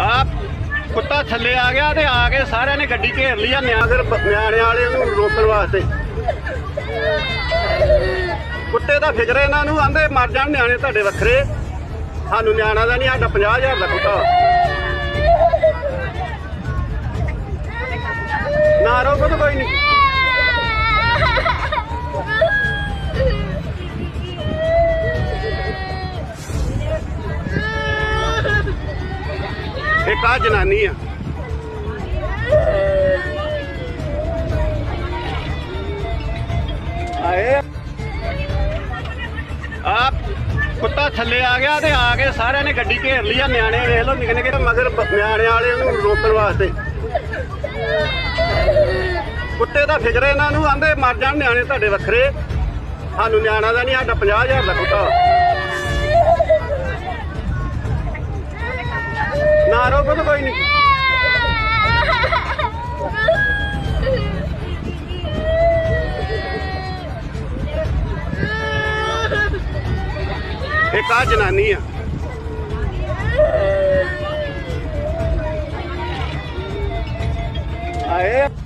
ਆ ਕੁੱਤਾ ਥੱਲੇ ਆ ਗਿਆ ਤੇ ਆ ਕੇ ਸਾਰਿਆਂ ਨੇ ਗੱਡੀ ਘੇਰ ਲਈ ਆ ਨਿਆਗਰ ਨਿਆਣੇ ਵਾਲਿਆਂ ਨੂੰ ਰੋਕਣ ਵਾਸਤੇ। ਕੁੱਤੇ ਦਾ ਫਿਕਰ ਇਹਨਾਂ ਨੂੰ, ਆਂਦੇ ਮਰ ਜਾਣ ਨਿਆਣੇ ਤੁਹਾਡੇ ਵੱਖਰੇ। ਸਾਨੂੰ ਨਿਆਣਾ ਦਾ ਨਹੀਂ ਸਾਡਾ 50000 ਦਾ ਕੁੱਤਾ। ਨਾ ਰੋਕੋ ਤਾਂ ਕੋਈ ਨਹੀਂ ਇੱਕ ਆ ਜਨਾਨੀ ਆ। ਆਏ ਆ। ਕੁੱਤਾ ਥੱਲੇ ਆ ਗਿਆ ਤੇ ਆ ਕੇ ਸਾਰਿਆਂ ਨੇ ਗੱਡੀ ਘੇਰ ਲਈ ਆ, ਨਿਆਣੇ ਵੇਖ ਲਓ ਨਿੱਕੇ ਨਿੱਕੇ, ਮਗਰ ਨਿਆਣੇ ਵਾਲੇ ਨੂੰ ਰੋਕਣ ਵਾਸਤੇ। ਕੁੱਤੇ ਦਾ ਫਿਕਰ ਇਹਨਾਂ ਨੂੰ, ਆਂਦੇ ਮਰ ਜਾਣ ਨਿਆਣੇ ਤੁਹਾਡੇ ਵੱਖਰੇ। ਸਾਨੂੰ ਨਿਆਣਾ ਦਾ ਨਹੀਂ ਸਾਡਾ 50000 ਦਾ ਕੁੱਤਾ। quando vai indo? Metade na minha. Aê!